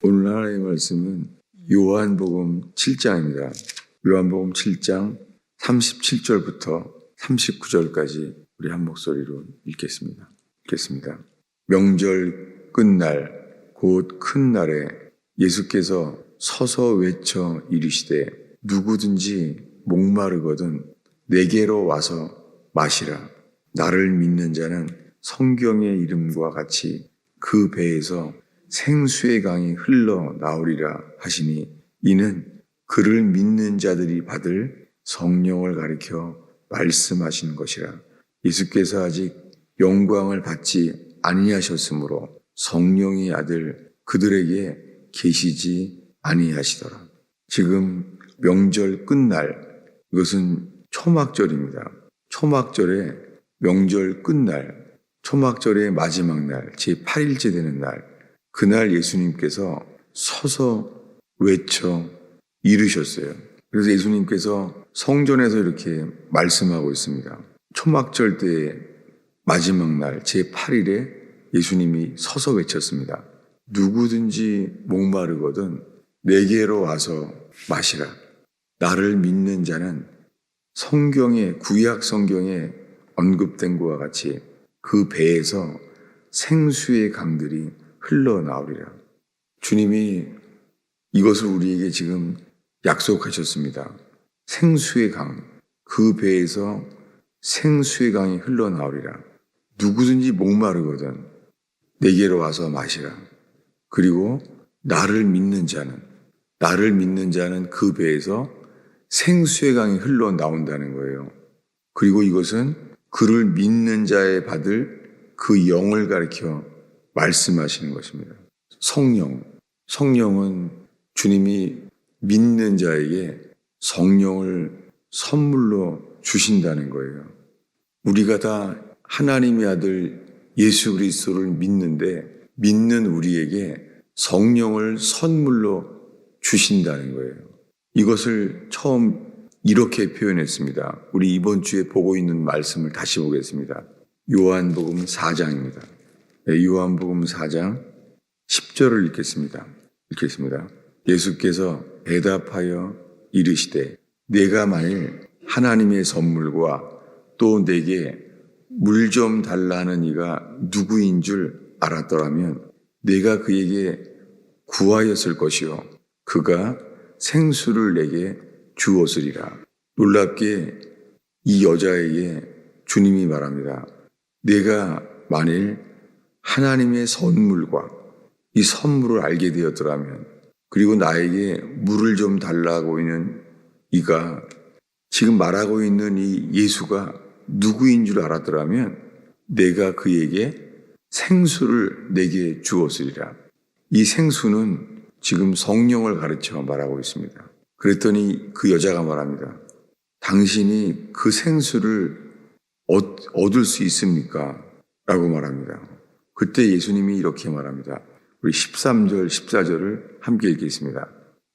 오늘 하나님의 말씀은 요한복음 7장입니다. 요한복음 7장 37절부터 39절까지 우리 한 목소리로 읽겠습니다. 읽겠습니다. 명절 끝날 곧 큰 날에 예수께서 서서 외쳐 이르시되 누구든지 목마르거든 내게로 와서 마시라. 나를 믿는 자는 성경의 이름과 같이 그 배에서 생수의 강이 흘러 나오리라 하시니 이는 그를 믿는 자들이 받을 성령을 가리켜 말씀하시는 것이라. 예수께서 아직 영광을 받지 아니하셨으므로 성령의 아들 그들에게 계시지 아니하시더라. 지금 명절 끝날 이것은 초막절입니다. 초막절의 명절 끝날 초막절의 마지막 날, 제8일째 되는 날, 그날 예수님께서 서서 외쳐 이르셨어요. 그래서 예수님께서 성전에서 이렇게 말씀하고 있습니다. 초막절 때 마지막 날, 제8일에 예수님이 서서 외쳤습니다. 누구든지 목마르거든 내게로 와서 마시라. 나를 믿는 자는 성경에, 구약 성경에 언급된 것과 같이 그 배에서 생수의 강들이 흘러나오리라. 주님이 이것을 우리에게 지금 약속하셨습니다. 생수의 강, 그 배에서 생수의 강이 흘러나오리라. 누구든지 목마르거든 내게로 와서 마시라. 그리고 나를 믿는 자는, 나를 믿는 자는 그 배에서 생수의 강이 흘러나온다는 거예요. 그리고 이것은 그를 믿는 자에 받을 그 영을 가리켜 말씀하시는 것입니다. 성령. 성령은 주님이 믿는 자에게 성령을 선물로 주신다는 거예요. 우리가 다 하나님의 아들 예수 그리스도를 믿는데 믿는 우리에게 성령을 선물로 주신다는 거예요. 이것을 처음 이렇게 표현했습니다. 우리 이번 주에 보고 있는 말씀을 다시 보겠습니다. 요한복음 4장입니다. 요한복음 4장 10절을 읽겠습니다. 읽겠습니다. 예수께서 대답하여 이르시되 내가 만일 하나님의 선물과 또 내게 물 좀 달라는 이가 누구인 줄 알았더라면 내가 그에게 구하였을 것이요 그가 생수를 내게 주었으리라. 놀랍게 이 여자에게 주님이 말합니다. 내가 만일 하나님의 선물과 이 선물을 알게 되었더라면 그리고 나에게 물을 좀 달라고 있는 이가 지금 말하고 있는 이 예수가 누구인 줄 알았더라면 내가 그에게 생수를 내게 주었으리라. 이 생수는 지금 성령을 가르쳐 말하고 있습니다. 그랬더니 그 여자가 말합니다. 당신이 그 생수를 얻을 수 있습니까? 라고 말합니다. 그때 예수님이 이렇게 말합니다. 우리 13절, 14절을 함께 읽겠습니다.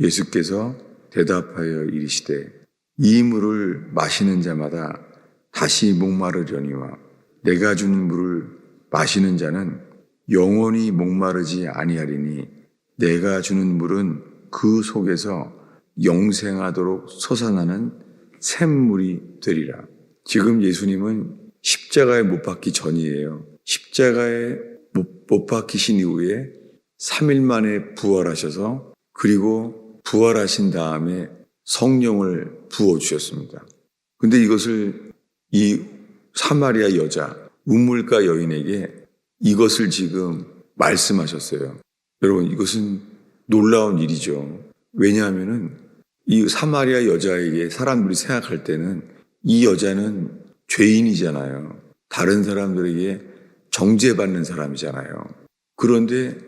예수께서 대답하여 이르시되 이 물을 마시는 자마다 다시 목마르려니와 내가 주는 물을 마시는 자는 영원히 목마르지 아니하리니 내가 주는 물은 그 속에서 영생하도록 솟아나는 샘물이 되리라. 지금 예수님은 십자가에 못 박기 전이에요. 십자가에 못 박히신 이후에 3일 만에 부활하셔서 그리고 부활하신 다음에 성령을 부어주셨습니다. 근데 이것을 이 사마리아 여자, 우물가 여인에게 이것을 지금 말씀하셨어요. 여러분, 이것은 놀라운 일이죠. 왜냐하면은 이 사마리아 여자에게 사람들이 생각할 때는 이 여자는 죄인이잖아요. 다른 사람들에게 정죄받는 사람이잖아요. 그런데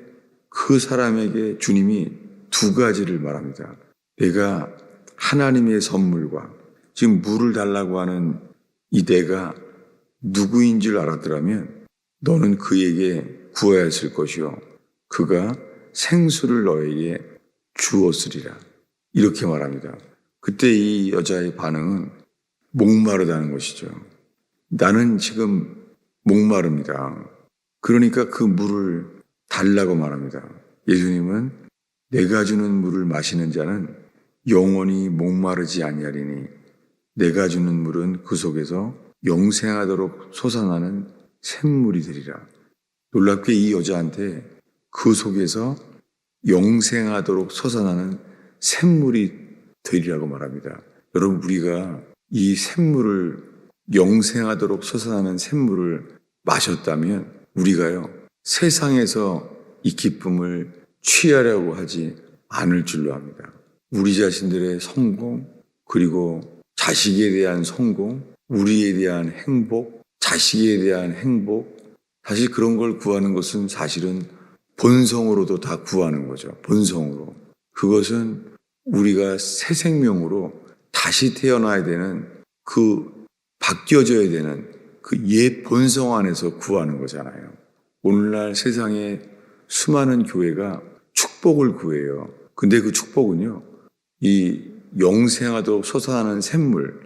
그 사람에게 주님이 두 가지를 말합니다. 내가 하나님의 선물과 지금 물을 달라고 하는 이 내가 누구인 줄 알았더라면 너는 그에게 구해야 했을 것이요. 그가 생수를 너에게 주었으리라. 이렇게 말합니다. 그때 이 여자의 반응은 목마르다는 것이죠. 나는 지금 목마릅니다. 그러니까 그 물을 달라고 말합니다. 예수님은 내가 주는 물을 마시는 자는 영원히 목마르지 아니하리니 내가 주는 물은 그 속에서 영생하도록 솟아나는 샘물이 되리라. 놀랍게 이 여자한테 그 속에서 영생하도록 솟아나는 샘물이 되리라고 말합니다. 여러분 우리가 이 샘물을 영생하도록 솟아나는 샘물을 마셨다면 우리가요 세상에서 이 기쁨을 취하려고 하지 않을 줄로 합니다. 우리 자신들의 성공 그리고 자식에 대한 성공, 우리에 대한 행복, 자식에 대한 행복 사실 그런 걸 구하는 것은 사실은 본성으로도 다 구하는 거죠. 본성으로. 그것은 우리가 새 생명으로 다시 태어나야 되는 그 바뀌어져야 되는 그 옛 본성 안에서 구하는 거잖아요. 오늘날 세상에 수많은 교회가 축복을 구해요. 근데 그 축복은요, 이 영생하도록 솟아나는 샘물,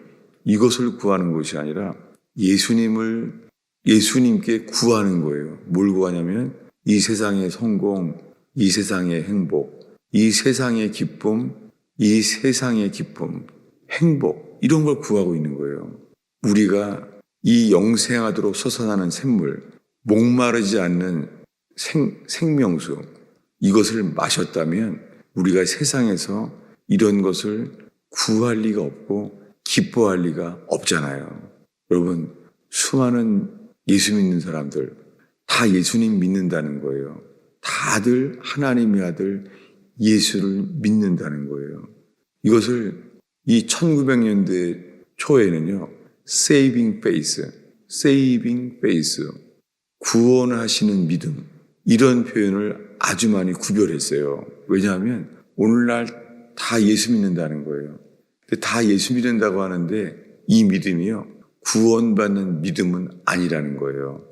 이것을 구하는 것이 아니라 예수님을, 예수님께 구하는 거예요. 뭘 구하냐면 이 세상의 성공, 이 세상의 행복, 이 세상의 기쁨, 이 세상의 기쁨, 행복, 이런 걸 구하고 있는 거예요. 우리가 이 영생하도록 솟아나는 샘물, 목마르지 않는 생, 생명수, 이것을 마셨다면 우리가 세상에서 이런 것을 구할 리가 없고 기뻐할 리가 없잖아요. 여러분, 수많은 예수 믿는 사람들, 다 예수님 믿는다는 거예요. 다들 하나님의 아들 예수를 믿는다는 거예요. 이것을 이 1900년대 초에는요, saving faith, saving faith, 구원하시는 믿음, 이런 표현을 아주 많이 구별했어요. 왜냐하면 오늘날 다 예수 믿는다는 거예요. 근데 다 예수 믿는다고 하는데 이 믿음이요, 구원받는 믿음은 아니라는 거예요.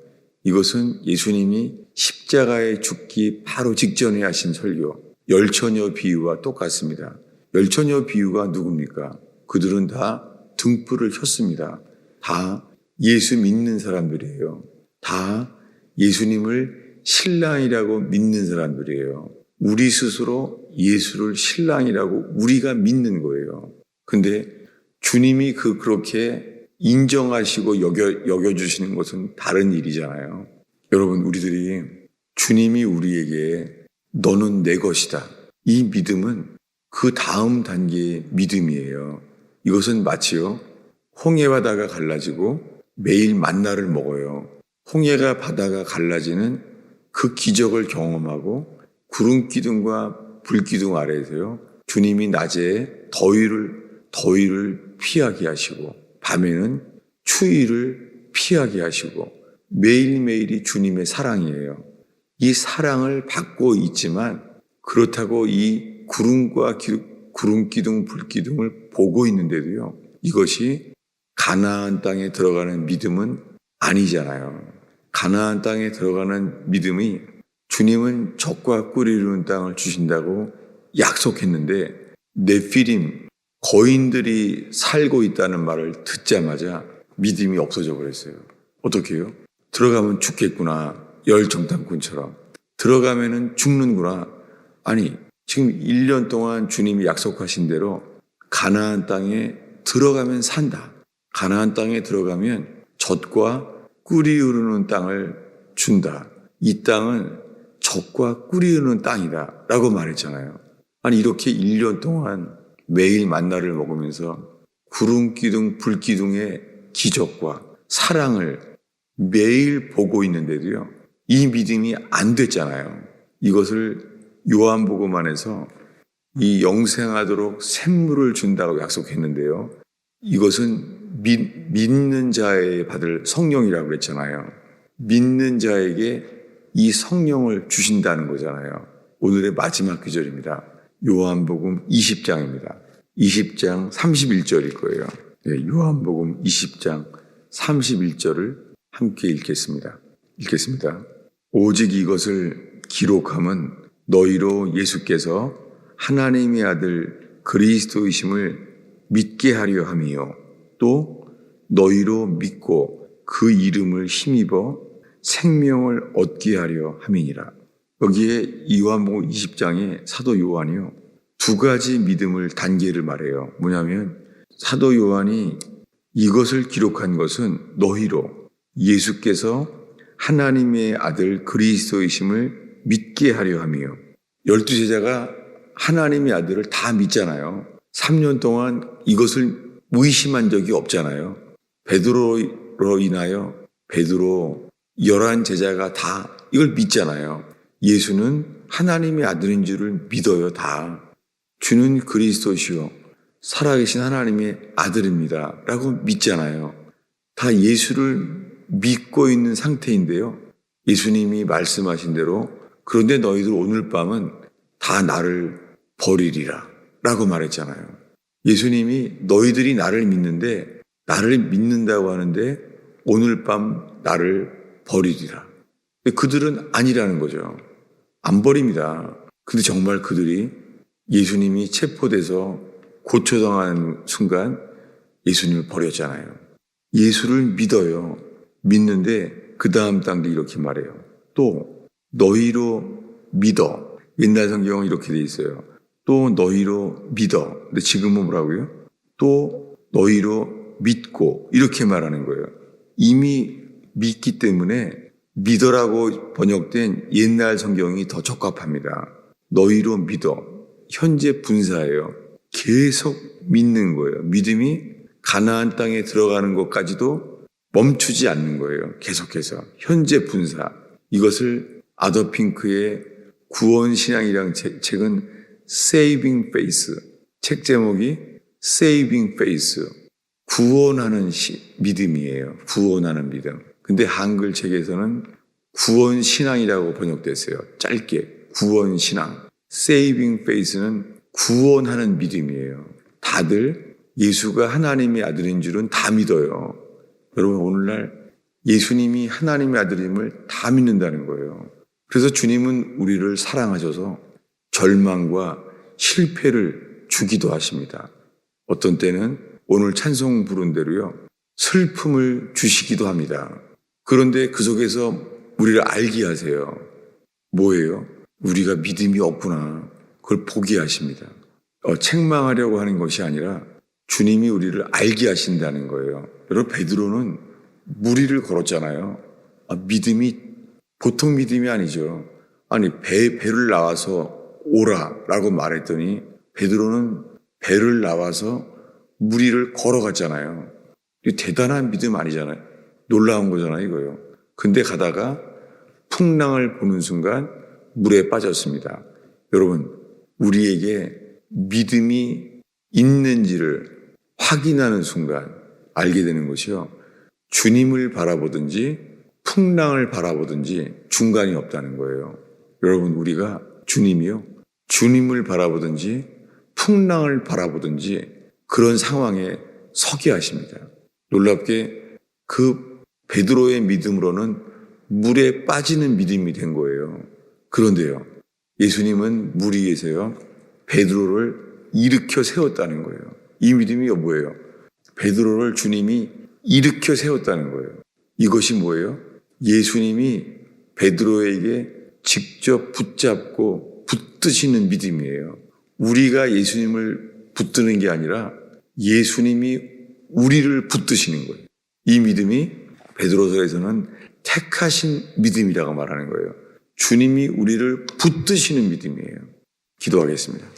이것은 예수님이 십자가에 죽기 바로 직전에 하신 설교, 열처녀 비유와 똑같습니다. 열처녀 비유가 누굽니까? 그들은 다 등불을 켰습니다. 다 예수 믿는 사람들이에요. 다 예수님을 신랑이라고 믿는 사람들이에요. 우리 스스로 예수를 신랑이라고 우리가 믿는 거예요. 근데 주님이 그 그렇게 인정하시고 여겨, 여겨주시는 것은 다른 일이잖아요. 여러분, 우리들이 주님이 우리에게 너는 내 것이다. 이 믿음은 그 다음 단계의 믿음이에요. 이것은 마치요. 홍해 바다가 갈라지고 매일 만나를 먹어요. 홍해가 바다가 갈라지는 그 기적을 경험하고 구름 기둥과 불 기둥 아래에서요. 주님이 낮에 더위를 더위를 피하게 하시고 밤에는 추위를 피하게 하시고 매일매일이 주님의 사랑이에요. 이 사랑을 받고 있지만 그렇다고 이 구름과 기, 구름 기둥, 불 기둥을 보고 있는데도요. 이것이 가나안 땅에 들어가는 믿음은 아니잖아요. 가나안 땅에 들어가는 믿음이 주님은 적과 꿀이 이루는 땅을 주신다고 약속했는데 네피림 거인들이 살고 있다는 말을 듣자마자 믿음이 없어져 버렸어요. 어떻게 해요? 들어가면 죽겠구나. 열정탐꾼처럼. 들어가면은 죽는구나. 아니, 지금 1년 동안 주님이 약속하신 대로 가나안 땅에 들어가면 산다. 가나안 땅에 들어가면 젖과 꿀이 흐르는 땅을 준다. 이 땅은 젖과 꿀이 흐르는 땅이다. 라고 말했잖아요. 아니, 이렇게 1년 동안 매일 만나를 먹으면서 구름 기둥, 불 기둥의 기적과 사랑을 매일 보고 있는데도요. 이 믿음이 안 됐잖아요. 이것을 요한복음 안에서 이 영생하도록 샘물을 준다고 약속했는데요. 이것은 믿, 믿는 자에 받을 성령이라고 그랬잖아요. 믿는 자에게 이 성령을 주신다는 거잖아요. 오늘의 마지막 구절입니다. 요한복음 20장입니다. 20장 31절일 거예요. 네, 요한복음 20장 31절을 함께 읽겠습니다. 읽겠습니다. 오직 이것을 기록함은 너희로 예수께서 하나님의 아들 그리스도이심을 믿게 하려 함이요. 또 너희로 믿고 그 이름을 힘입어 생명을 얻게 하려 함이니라. 여기에 요한복음 20장에 사도 요한이요. 두 가지 믿음을 단계를 말해요. 뭐냐면 사도 요한이 이것을 기록한 것은 너희로 예수께서 하나님의 아들 그리스도이심을 믿게 하려 함이요. 열두 제자가 하나님의 아들을 다 믿잖아요. 3년 동안 이것을 의심한 적이 없잖아요. 베드로로 인하여 베드로 열한 제자가 다 이걸 믿잖아요. 예수는 하나님의 아들인 줄을 믿어요, 다. 주는 그리스도시요. 살아계신 하나님의 아들입니다. 라고 믿잖아요. 다 예수를 믿고 있는 상태인데요. 예수님이 말씀하신 대로 그런데 너희들 오늘 밤은 다 나를 버리리라. 라고 말했잖아요. 예수님이 너희들이 나를 믿는데 나를 믿는다고 하는데 오늘 밤 나를 버리리라. 그들은 아니라는 거죠. 안 버립니다. 근데 정말 그들이 예수님이 체포돼서 고초당하는 순간 예수님을 버렸잖아요. 예수를 믿어요. 믿는데 그 다음 단계 이렇게 말해요. 또 너희로 믿어. 옛날 성경은 이렇게 돼 있어요. 또 너희로 믿어. 근데 지금은 뭐라고요? 또 너희로 믿고 이렇게 말하는 거예요. 이미 믿기 때문에 믿어라고 번역된 옛날 성경이 더 적합합니다. 너희로 믿어. 현재 분사예요. 계속 믿는 거예요. 믿음이 가나안 땅에 들어가는 것까지도 멈추지 않는 거예요. 계속해서 현재 분사. 이것을 아더핑크의 구원 신앙이라는 책은 Saving Faith. 책 제목이 Saving Faith. 구원하는 시, 믿음이에요. 구원하는 믿음. 근데 한글 책에서는 구원 신앙이라고 번역됐어요. 짧게 구원 신앙. Saving Faith는 구원하는 믿음이에요. 다들 예수가 하나님의 아들인 줄은 다 믿어요. 여러분 오늘날 예수님이 하나님의 아들임을 다 믿는다는 거예요. 그래서 주님은 우리를 사랑하셔서 절망과 실패를 주기도 하십니다. 어떤 때는 오늘 찬송 부른 대로요. 슬픔을 주시기도 합니다. 그런데 그 속에서 우리를 알게 하세요. 뭐예요? 우리가 믿음이 없구나. 그걸 포기하십니다. 어, 책망하려고 하는 것이 아니라 주님이 우리를 알게 하신다는 거예요. 여러분 베드로는 무리를 걸었잖아요. 아, 믿음이 보통 믿음이 아니죠. 아니 배 배를 나와서 오라라고 말했더니 베드로는 배를 나와서 무리를 걸어갔잖아요. 이 대단한 믿음 아니잖아요. 놀라운 거잖아요, 이거요. 근데 가다가 풍랑을 보는 순간 물에 빠졌습니다. 여러분, 우리에게 믿음이 있는지를 확인하는 순간 알게 되는 것이요. 주님을 바라보든지 풍랑을 바라보든지 중간이 없다는 거예요. 여러분, 우리가 주님이요. 주님을 바라보든지 풍랑을 바라보든지 그런 상황에 서게 하십니다. 놀랍게 그 베드로의 믿음으로는 물에 빠지는 믿음이 된 거예요. 그런데요. 예수님은 물 위에서요. 베드로를 일으켜 세웠다는 거예요. 이 믿음이 뭐예요? 베드로를 주님이 일으켜 세웠다는 거예요. 이것이 뭐예요? 예수님이 베드로에게 직접 붙잡고 붙드시는 믿음이에요. 우리가 예수님을 붙드는 게 아니라 예수님이 우리를 붙드시는 거예요. 이 믿음이 베드로서에서는 택하신 믿음이라고 말하는 거예요. 주님이 우리를 붙드시는 믿음이에요. 기도하겠습니다.